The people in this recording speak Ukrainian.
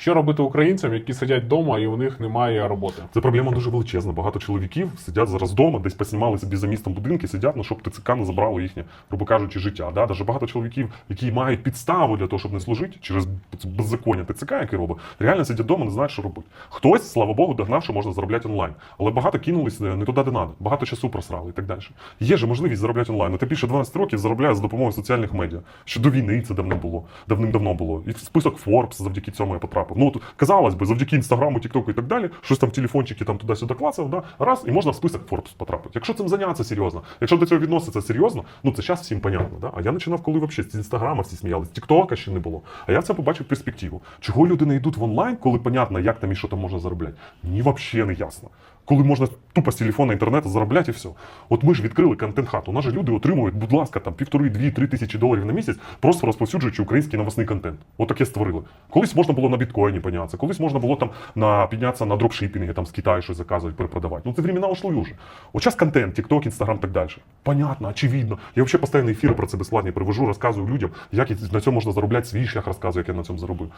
Що робити українцям, які сидять вдома і у них немає роботи? Це проблема дуже величезна. Багато чоловіків сидять зараз вдома, десь поснімали собі за містом будинки, сидять, ну щоб ТЦК не забрало їхнє, грубо кажучи, життя. Да? Даже багато чоловіків, які мають підставу для того, щоб не служити через беззаконня ТЦК, яке робить, реально сидять вдома, не знають, що робити. Хтось, слава Богу, догнав, що можна заробляти онлайн. Але багато кинулись не туди, де треба. Багато часу просрали і так далі. Є же можливість заробляти онлайн. Ти більше 12 років заробляє за допомогою соціальних медіа. Ще до війни це давно було, давним-давно було. І список Forbes завдяки цьому я потрапив. Ну, от, казалось би, завдяки інстаграму, тіктоку і так далі, щось там телефончики там туди-сюди клацав, да, раз, і можна в список Forbes потрапити. Якщо цим зайнятися серйозно, якщо до цього відноситься серйозно, ну це зараз всім понятно. Да? А я починав, коли взагалі з інстаграма всі сміялись, тіктока ще не було. А я це побачив перспективу. Чого люди не йдуть в онлайн, коли понятно, як там і що там можна заробляти? Ні, взагалі не ясно. Коли можна тупо з телефона інтернету заробляти і все. От ми ж відкрили контент-хату. У нас же люди отримують, будь ласка, там півтори, дві, три тисячі доларів на місяць, просто розповсюджуючи український новосний контент. От таке створили. Колись можна було на біткоїні піднятися, колись можна було там на піднятися на дропшипінги, там з Китаю щось заказувати, перепродавати. Ну це времена ушли уже. От зараз контент, TikTok, Instagram, так далі. Понятно, очевидно. Я взагалі постійно ефіри про це безплатні привожу, розказую людям, як на цьому можна заробляти свій шлях, розказую, як я на цьому заробив.